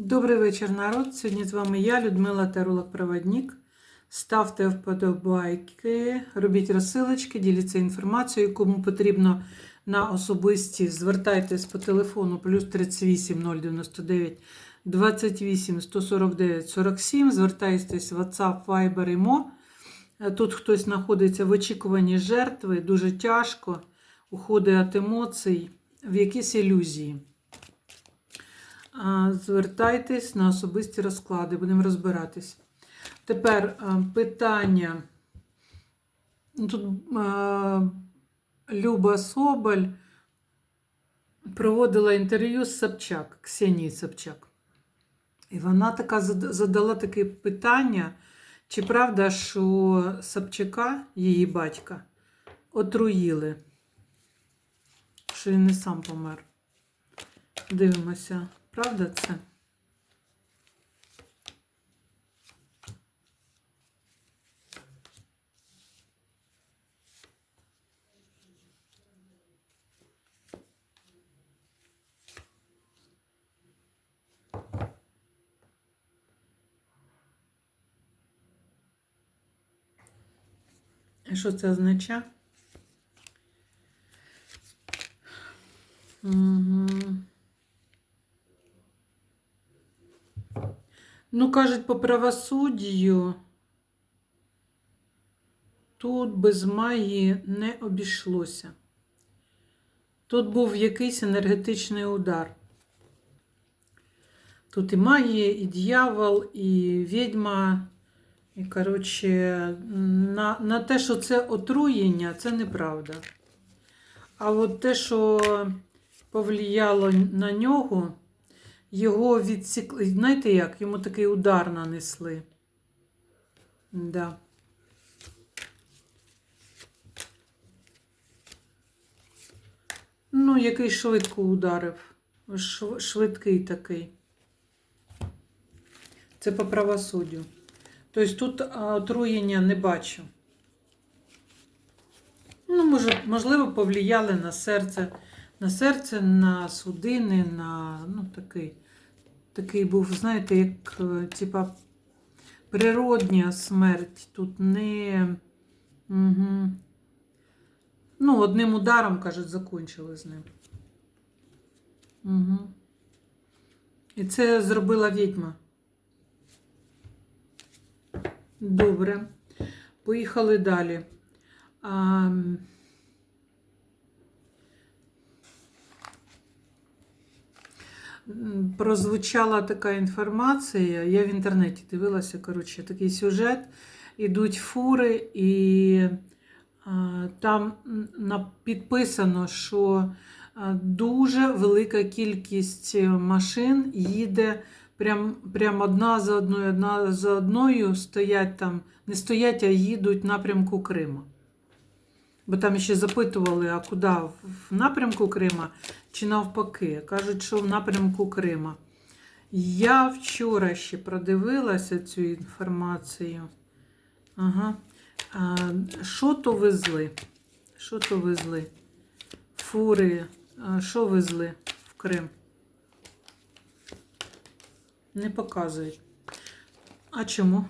Добрий вечір, народ. Сьогодні з вами я, Людмила Таролог-Проводник. Ставте вподобайки, робіть розсилочки, діліться інформацією. Кому потрібно на особисті, звертайтесь по телефону плюс 38 099 28 149 47. Звертайтесь в WhatsApp, Viber і. Тут хтось знаходиться в очікуванні жертви, дуже тяжко, уходить від емоцій, в якісь ілюзії. Звертайтесь на особисті розклади, будемо розбиратись. Тепер питання. Ну, Тут Люба Соболь проводила інтерв'ю з Собчак, Ксенії Собчак. І вона така задала таке питання, чи правда, що Собчака, її батька, отруїли, що він не сам помер. Дивимося, правда це? Що це означає? Угу. Ну, кажуть, по правосуддю тут без магії не обійшлося. Тут був якийсь енергетичний удар. Тут і магія, і дьявол, і відьма. І, коротше, на, на те, що це отруєння, це неправда. А от те, що повлияло на нього, його відсікли. Знаєте як? Йому такий удар нанесли. Да. Ну, який швидко ударив. Шв- Швидкий такий. Це по правосуддю. Тобто тут отруєння не бачу. Ну, може, можливо, повлияли на серце, на серце, на судини, на ну, такий, такий був, знаєте, як е, типа природня смерть. Тут не. Угу. Ну, одним ударом, кажуть, закончили з ним. Угу. І це зробила відьма. Добре. Поїхали далі. А, Прозвучала така інформація. Я в інтернеті дивилася, коротше, такий сюжет. Ідуть фури, і там підписано, що дуже велика кількість машин їде прям, прям одна за одною, одна за одною стоять там, не стоять, а їдуть напрямку Криму. Бо там ще запитували, а куди? В напрямку Крима чи навпаки? Кажуть, що в напрямку Крима. Я вчора ще продивилася цю інформацію. Ага. Що то везли? Що то везли? Фури, що везли в Крим? Не показують. А чому?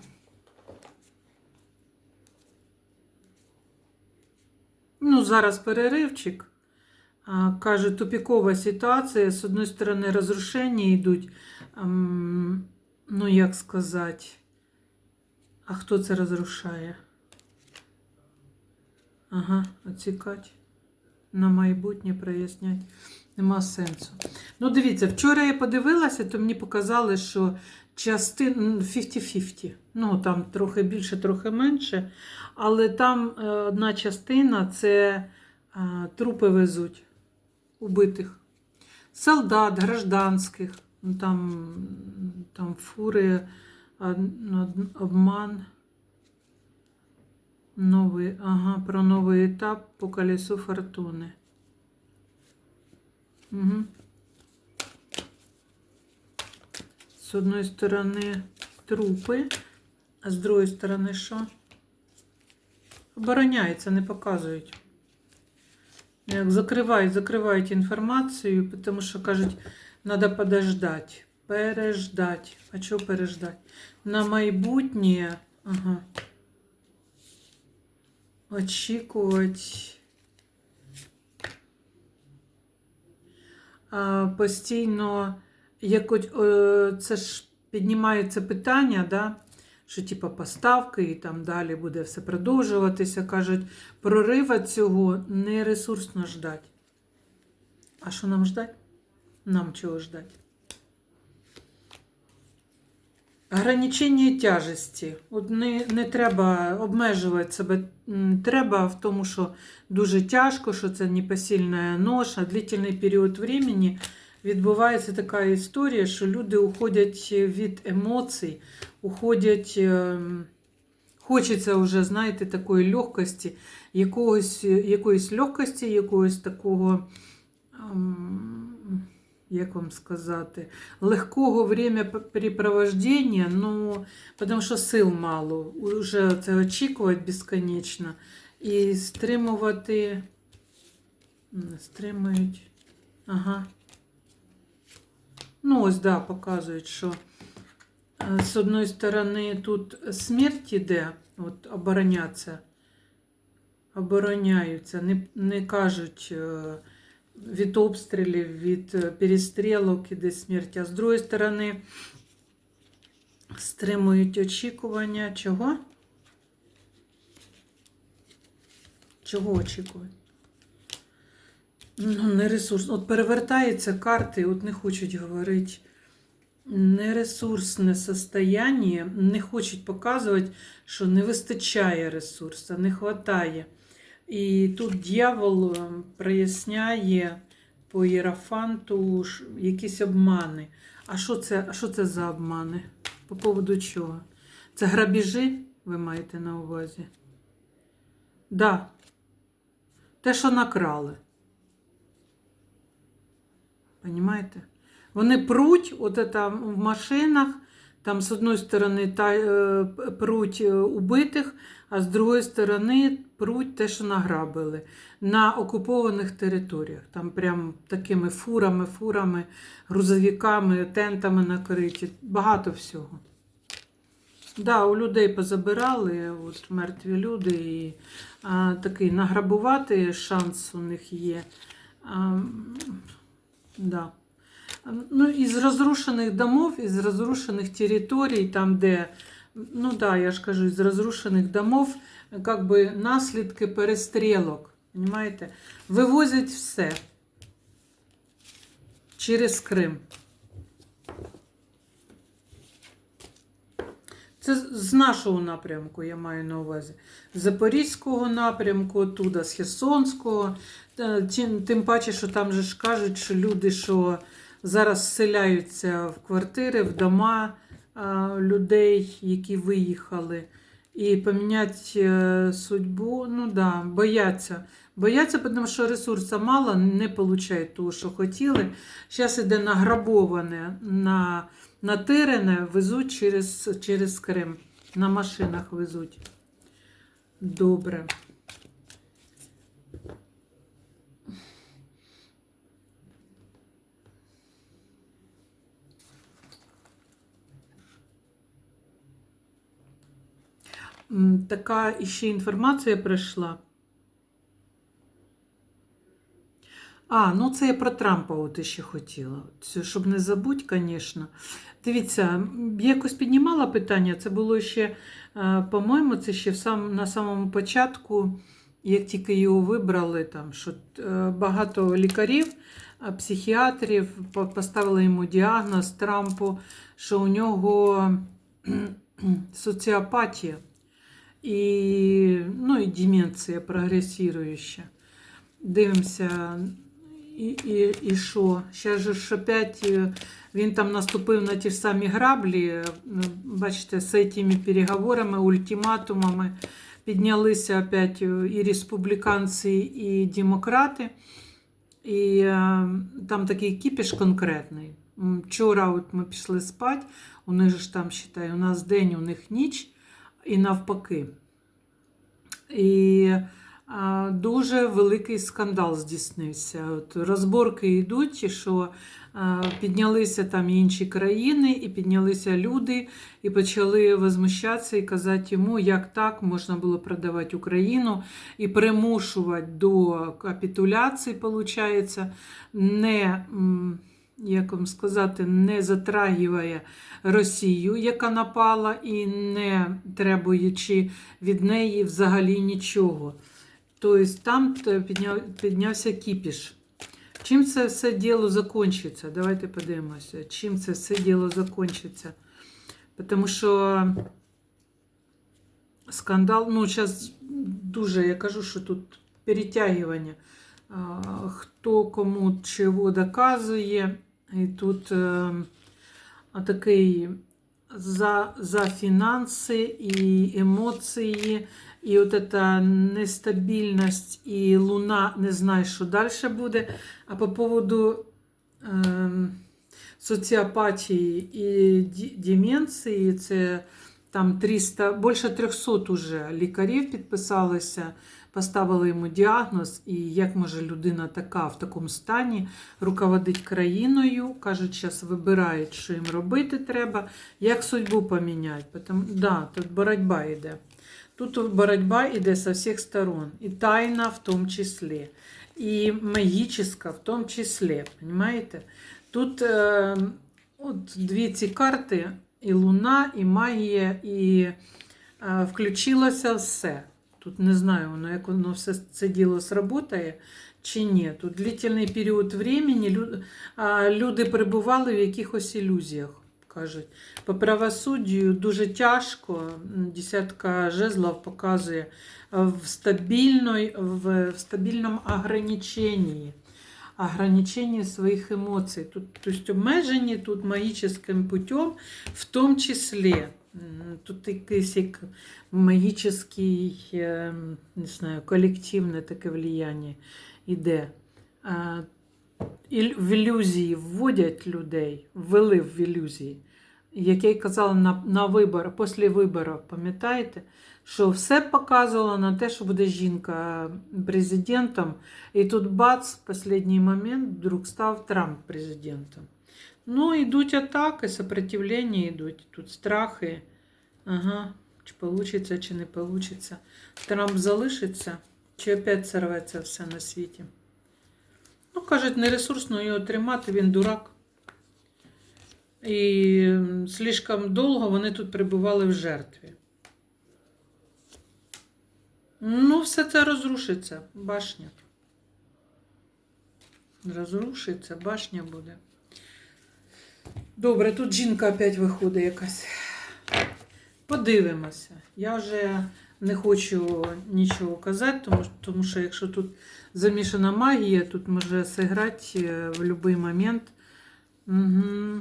Ну, зараз переривчик. А, Каже, тупікова ситуація. З одної сторони, розрушення йдуть. ем, Ну, як сказати, а хто це розрушає? Ага, оцікать. На майбутнє прояснять. Нема сенсу. Ну, дивіться, вчора я подивилася, то мені показали, що частин 50-50. Ну, там трохи більше, трохи менше. Але там е, одна частина це е, трупи везуть убитих. Солдат, гражданських, ну, там, там фури, обман. Новий, ага, про новий етап по колесу фортуни. Угу. З одної сторони трупи, а з другої сторони що? Обороняється, не показують. Як закривають, закривають інформацію, тому що кажуть, треба подождати. Переждать. А що переждать? На майбутнє. Ага. Очікувати. Постійно, як е, це ж піднімається питання, да? що типу поставки і там далі буде все продовжуватися. Кажуть, прорива цього не ресурсно ждать. А що нам ждать? Нам чого ждать? Ограничення тяжесті. Не, не треба обмежувати себе. Треба в тому, що дуже тяжко, що це непосильна ноша, длительний період времени відбувається така історія, що люди уходять від емоцій, уходять. ем, Хочеться вже, знаєте, такої легкості, якогось, якоїсь легкості, якогось такого. ем, як вам сказати, легкого времяпрепровождення, ну, тому що сил мало. Уже це очікувати безконечно. І стримувати. Стримують. Ага. Ну, ось, да, показують, що е, з одної сторони тут смерть іде, от обороняться, обороняються, не, не кажуть. Від обстрілів, від е, перестрілок іде смерть. А з другої сторони стримують очікування. Чого? Чого очікують? Ну, не ресурс. От перевертаються карти, от не хочуть говорити. Нересурсне состояние, не хочуть показувати, що не вистачає ресурсу, не вистачає. І тут дьявол е, проясняє по Єрафанту якісь обмани. А що це, а що це за обмани? По поводу чого? Це грабіжі, ви маєте на увазі? Да. Те, що накрали. Понімаєте? Вони пруть, от там в машинах, там з одної сторони е, пруть е, убитих, а з другої сторони пруть те, що награбили на окупованих територіях. Там прям такими фурами, фурами, грузовиками, тентами накриті. Багато всього. Да, у людей позабирали, от мертві люди, і а, такий награбувати шанс у них є. А, да. Ну, із розрушених домов, із розрушених територій, там, де, ну да, я ж кажу, із розрушених домов, как би наслідки перестрілок, понимаєте? Вивозять все через Крим. Це з- нашого напрямку, я маю на увазі. З Запорізького напрямку, оттуда, з Херсонського. Тим, тим паче, що там же ж кажуть, що люди, що зараз вселяються в квартири, в дома людей, які виїхали, і поміняти е, судьбу, ну да, бояться. Бояться, тому що ресурсу мало, не получають того, що хотіли. Зараз іде награбоване, на, натирене, везуть через, через Крим. На машинах везуть. Добре. Така іще інформація прийшла. А, ну це я про Трампа от ще хотіла. Це, щоб не забудь, звісно. Дивіться, я якось піднімала питання, це було ще, е, по-моєму, це ще в сам, на самому початку, як тільки його вибрали, там, що е, багато лікарів, е, психіатрів поставили йому діагноз Трампу, що у нього соціопатія і, ну, і деменція прогресіруюча. Дивимося, і, і, і що? Ще ж опять е, він там наступив на ті ж самі граблі, е, бачите, з цими переговорами, ультиматумами піднялися опять е, і республіканці, і демократи. І там такий кіпіш конкретний. Вчора от ми пішли спати, у них ж там, считай, у нас день, у них ніч, і навпаки. І а, дуже великий скандал здійснився. От розборки йдуть, що а, піднялися там інші країни, і піднялися люди, і почали возмущатися і казати йому, як так можна було продавати Україну і примушувати до капітуляції, виходить, не. Як вам сказати, не затрагиває Росію, яка напала, і не требуючи від неї взагалі нічого. Тобто там підняв, піднявся кіпіш. Чим це все діло закінчиться? Давайте подивимося, чим це все діло закінчиться. Тому що скандал, ну, зараз дуже, я кажу, що тут перетягування. Хто кому чого доказує. І тут е, такий за, за фінанси і емоції, і от ця нестабільність, і луна не знає, що далі буде. А по поводу е, соціопатії і деменції, це там 300, більше 300 уже лікарів підписалися, поставили йому діагноз, і як може людина така в такому стані руководить країною, кажуть, зараз вибирають, що їм робити треба, як судьбу поміняти. Потому, да, тут боротьба йде. Тут боротьба йде з всіх сторон. І тайна в тому числі, і магічна в тому числі. Понимаєте? Тут е, от дві ці карти, і луна, і магія, і е, включилося все. Тут не знаю, воно, як воно все це діло сработає чи ні. Тут длительний період времени люди перебували в якихось ілюзіях. Кажуть, по правосуддю дуже тяжко. Десятка жезлов показує в, стабільної, в, в стабільному ограниченні. Ограниченні своїх емоцій. Тут, тобто обмежені тут магічним путем, в тому числі. М, Тут якийсь як магічний, не знаю, колективне таке влияння йде. В ілюзії вводять людей, ввели в ілюзії. Як я й казала на, на вибор, після виборів, пам'ятаєте, що все показувало на те, що буде жінка президентом, і тут бац, в останній момент вдруг став Трамп президентом. Ну, йдуть атаки, сопротивлення йдуть, тут страхи. Ага, чи вийде, чи не вийде. Трамп залишиться, чи опять сорветься все на світі. Ну, кажуть, нересурсно його тримати, він дурак. І слишком довго вони тут перебували в жертві. Ну, все це розрушиться, башня. Розрушиться, башня буде. Добре, тут жінка опять виходить якась. Подивимося. Я вже не хочу нічого казати, тому, тому що якщо тут замішана магія, тут може зіграти е, в будь-який момент. Угу.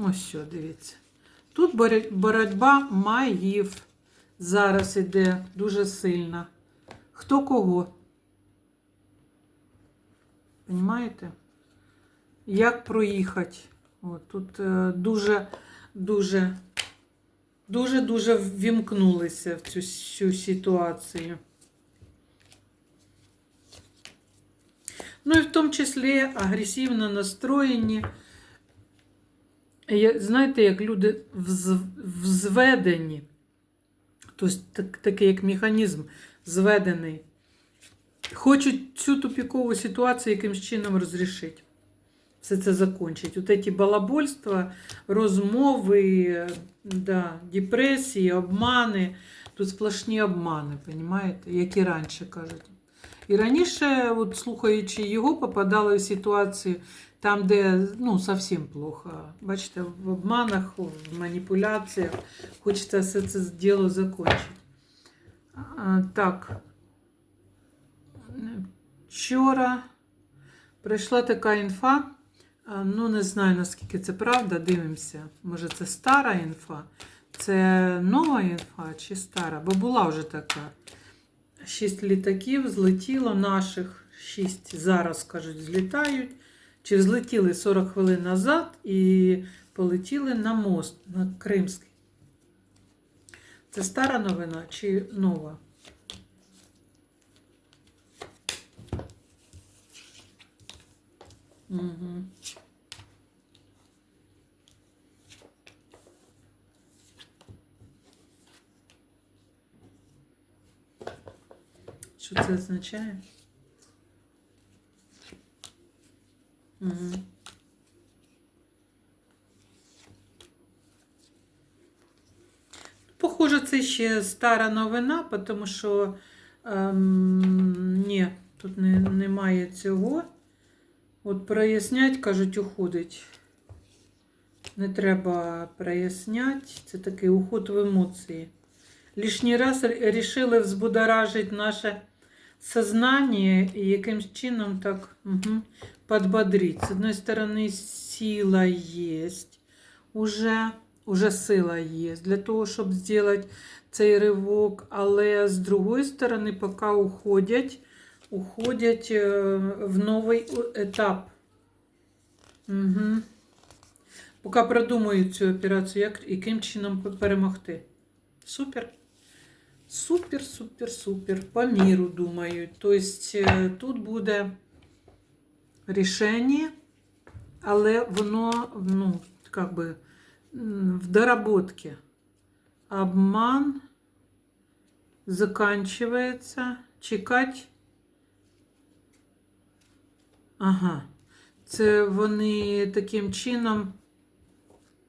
Ось що, дивіться. Тут боротьба магів зараз іде дуже сильна. Хто кого? Понімаєте? Як проїхати? От, тут е, дуже, дуже, дуже, дуже ввімкнулися в цю, цю ситуацію. Ну і в тому числі агресивно настроєні. Знаєте, як люди вз, взведені, тобто так, такий як механізм зведений, хочуть цю тупікову ситуацію якимсь чином розрішити. Все це закінчить. От ці балабольства, розмови, да, депресії, обмани. Тут сплошні обмани, розумієте, як і раніше кажуть. І раніше, от, слухаючи його, попадали в ситуацію там, де ну, зовсім плохо. Бачите, в обманах, в маніпуляціях. Хочеться все це діло закінчити. Так. Вчора прийшла така інфа. Ну, не знаю, наскільки це правда, дивимося. Може, це стара інфа, це нова інфа чи стара, бо була вже така. Шість літаків злетіло наших, шість зараз, кажуть, злітають. Чи злетіли 40 хвилин назад і полетіли на мост, на Кримський. Це стара новина чи нова? Угу. Що це означає? Угу. Похоже, це ще стара новина, тому що ем, ні, тут не, немає цього. От прояснять, кажуть, уходить. Не треба проясняти. Це такий уход в емоції. Лишній раз рішили взбудоражити наше сознання і якимсь чином так угу, подбодрить. З одної сторони, сила є, уже, уже сила є для того, щоб зробити цей ривок, але з другої сторони, поки уходять, уходять е, в новий етап. Угу. Поки продумують цю операцію, як, яким чином перемогти. Супер. Супер, супер, супер. По міру думають. Тобто е, тут буде рішення, але воно, ну, как бы, в доработке. Обман заканчивается. Чекать. Ага. Це вони таким чином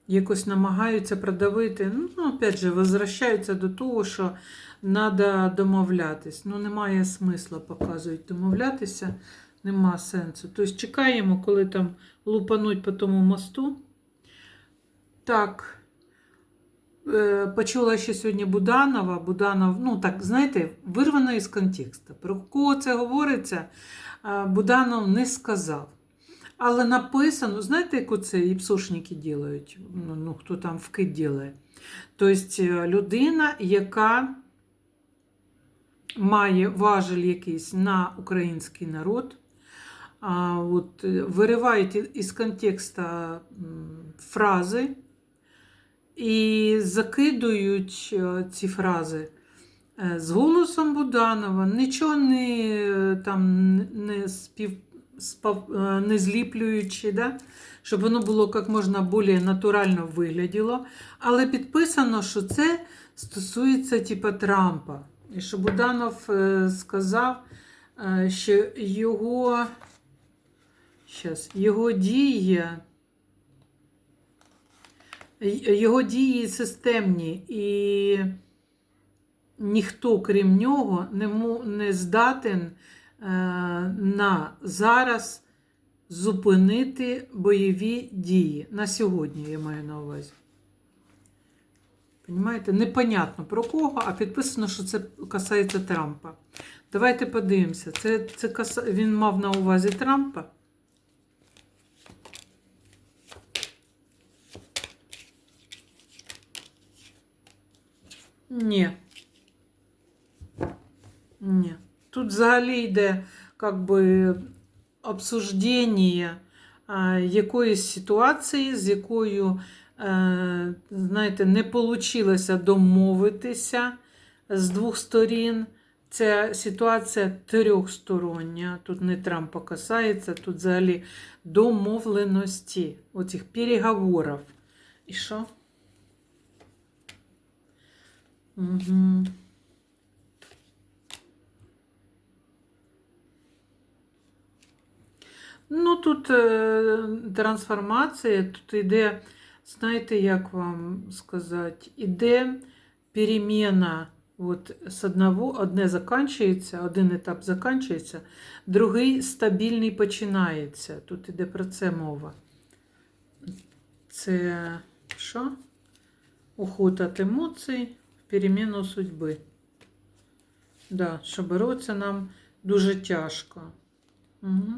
якось намагаються продавити. Ну, опять же, возвращаються до того, що треба домовлятись. Ну, немає смисла, показують домовлятися, нема сенсу. Тобто чекаємо, коли там лупануть по тому мосту. Так. Е, Почула ще сьогодні Буданова. Буданов, ну так, знаєте, вирвано із контексту. Про кого це говориться, Буданов не сказав. Але написано, знаєте, як оце і псошники ділають, ну, ну, хто там вкид ділає. Тобто е, людина, яка має важель якийсь на український народ, а, от, е, виривають із контексту фрази і закидують е, ці фрази з голосом Буданова, нічого не, е, там, не, спів, спав, е, не зліплюючи, да? щоб воно було як можна більш натурально вигляділо. Але підписано, що це стосується типа Трампа. І що Буданов е, сказав, е, що його, щас, його дія. Його дії системні, і ніхто, крім нього, не, здатен е, на зараз зупинити бойові дії. На сьогодні я маю на увазі. Понімаєте? Непонятно про кого, а підписано, що це касається Трампа. Давайте подивимося. Це, це каса... Він мав на увазі Трампа. Ні. Ні. Тут взагалі йде как би, обсуждення якоїсь ситуації, з якою, е, знаєте, не вийшло домовитися з двох сторін. Це ситуація трьохстороння. Тут не Трампа касається, тут взагалі домовленості, оцих переговорів. І що? Угу. Ну, тут е, трансформація, тут іде, знаєте, як вам сказати, іде переміна. От з одного одне закінчується, один етап закінчується, другий стабільний починається. Тут іде про це мова. Це що? Уход від емоцій в переміну судьби. Да, що боротися нам дуже тяжко. Угу.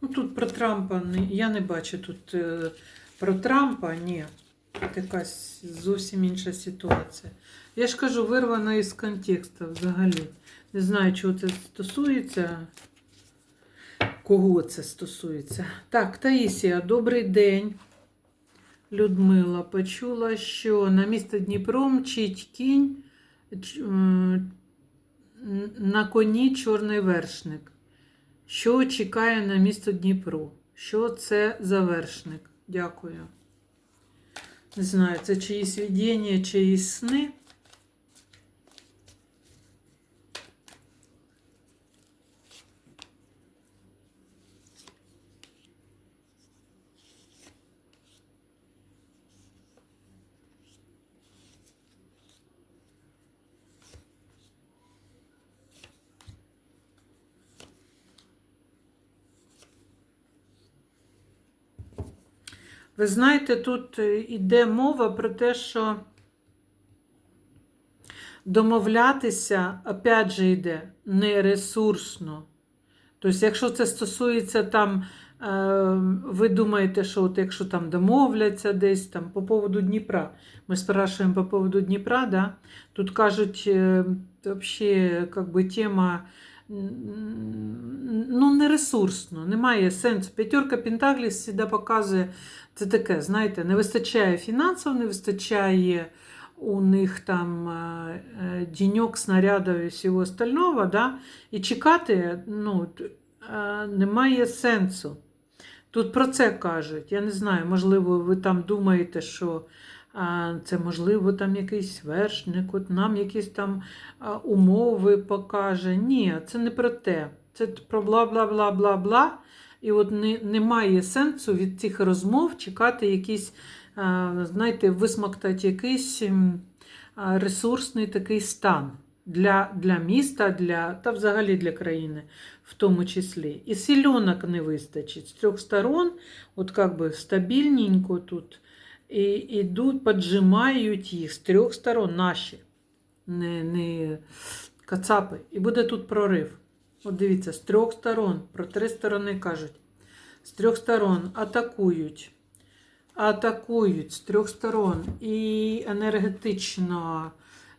Ну, тут про Трампа я не бачу тут е, про Трампа, ні. Якась зовсім інша ситуація. Я ж кажу, вирвана із контексту взагалі. Не знаю, чого це стосується. Кого це стосується? Так, Таїсія, добрий день. Людмила почула, що на місто Дніпро мчить кінь на коні чорний вершник. Що чекає на місто Дніпро? Що це за вершник? Дякую. Не знаю, це чиїсь видіння, чиїсь сни. Ви знаєте, тут йде мова про те, що домовлятися, опять же, йде не ресурсно. Тобто, якщо це стосується там, е, ви думаєте, що от якщо там домовляться десь там по поводу Дніпра, ми спрашуємо по поводу Дніпра, да? тут кажуть, е, взагалі, как би, тема ну, не ресурсно, немає сенсу. П'ятерка Пентаклів завжди показує, це таке, знаєте, не вистачає фінансів, не вистачає у них там е, е, діньок, снарядів і всього остального, да? і чекати ну, е, немає сенсу. Тут про це кажуть. Я не знаю, можливо, ви там думаєте, що це, можливо, там якийсь вершник, от нам якісь там умови покаже. Ні, це не про те. Це про бла бла бла бла бла. І от не, немає сенсу від цих розмов чекати якийсь, знаєте, висмоктати якийсь ресурсний такий стан для для міста, для, та взагалі для країни в тому числі. І сільонок не вистачить. З трьох сторон, от як би стабільненько тут і йдуть, поджимають їх з трьох сторон наші, не не кацапи. І буде тут прорив. От дивіться, з трьох сторон, про три сторони кажуть. З трьох сторон атакують. Атакують з трьох сторон. І енергетично.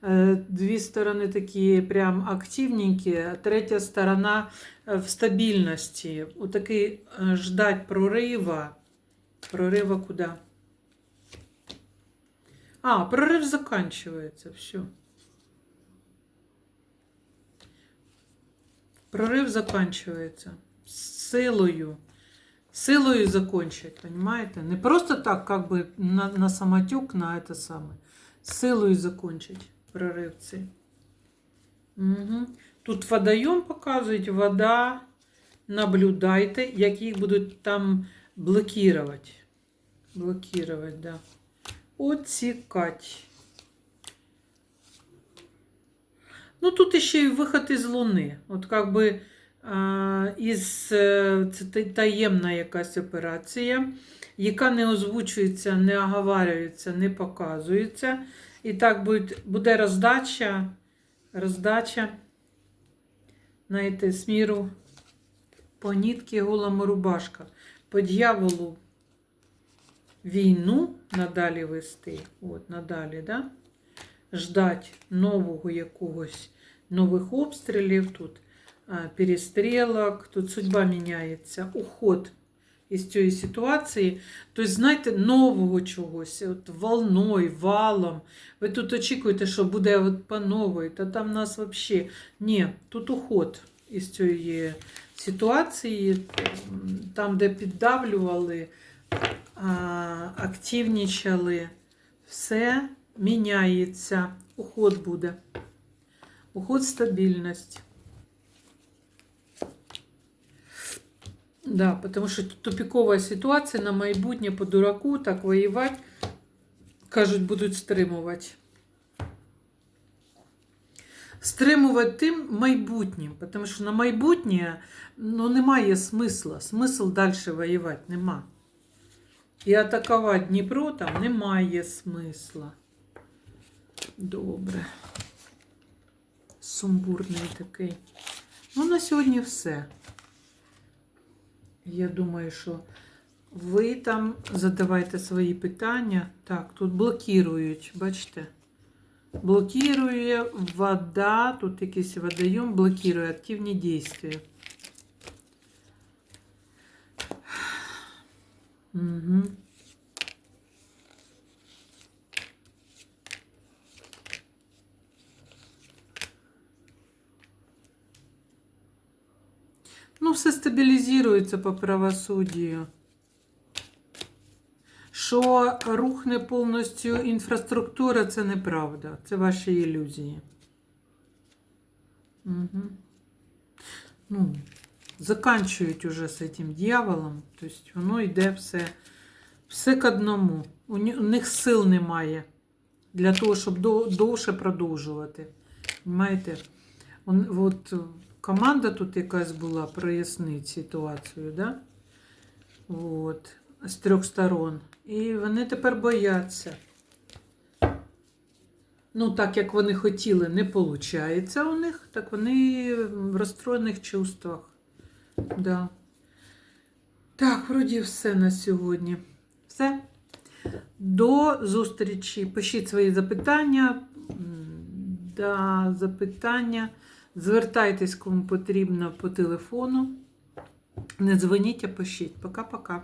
Е, дві сторони такі прям активненькі, а третя сторона е, в стабільності. Отакий е, ждать прорива. Прорива куди? А, прорыв заканчивается. Все. Прорыв заканчивается. Силою. Силою закончить, понимаете? Не просто так, как бы на, на самотек, на это самое. Силою закончить прорив цей. Угу. Тут водойом показують, вода. Наблюдайте, як їх будуть там блокувати. Блокувати, да оцікать. Ну, тут ще й виход із Луни. От як би із е, це таємна якась операція, яка не озвучується, не оговарюється, не показується. І так буде, роздача, роздача, знаєте, сміру по нітки голому рубашка. По дьяволу війну надалі вести, от надалі, да? ждать нового якогось нових обстрілів, тут перестрілок, тут судьба міняється, уход із цієї ситуації. Тобто, знаєте, нового чогось, от волною, валом. Ви тут очікуєте, що буде от по новій, та там нас взагалі. Ні, тут уход із цієї ситуації, там, де піддавлювали активнічали, все міняється. Уход буде. Уход стабільність. Да, потому что тупиковая ситуація на майбутнє по дураку так воювати, кажуть, будуть стримувати. Стримувати тим майбутнім, тому що на майбутнє ну, немає смисла. Смисл далі воювати нема. І атакувати Дніпро там немає смисла. Добре. Сумбурний такий. Ну, на сьогодні все. Я думаю, що ви там задавайте свої питання. Так, тут блокують, бачите? Блокує вода, тут якийсь водойом блокує активні дії. Угу. Ну, все стабілізується по правосуддю. Що рухне повністю інфраструктура, це неправда. Це ваші ілюзії. Угу. Ну, заканчують уже з цим дьяволом. Тобто воно йде все, все к одному. У, них сил немає для того, щоб довше продовжувати. Понимаєте? От, команда тут якась була прояснить ситуацію, да? От, з трьох сторон. І вони тепер бояться. Ну, так як вони хотіли, не виходить у них, так вони в розстроєних чувствах. Да. Так, вроді все на сьогодні. Все. До зустрічі. Пишіть свої запитання. Да, запитання. Звертайтесь, кому потрібно по телефону. Не дзвоніть, а пишіть. Пока-пока.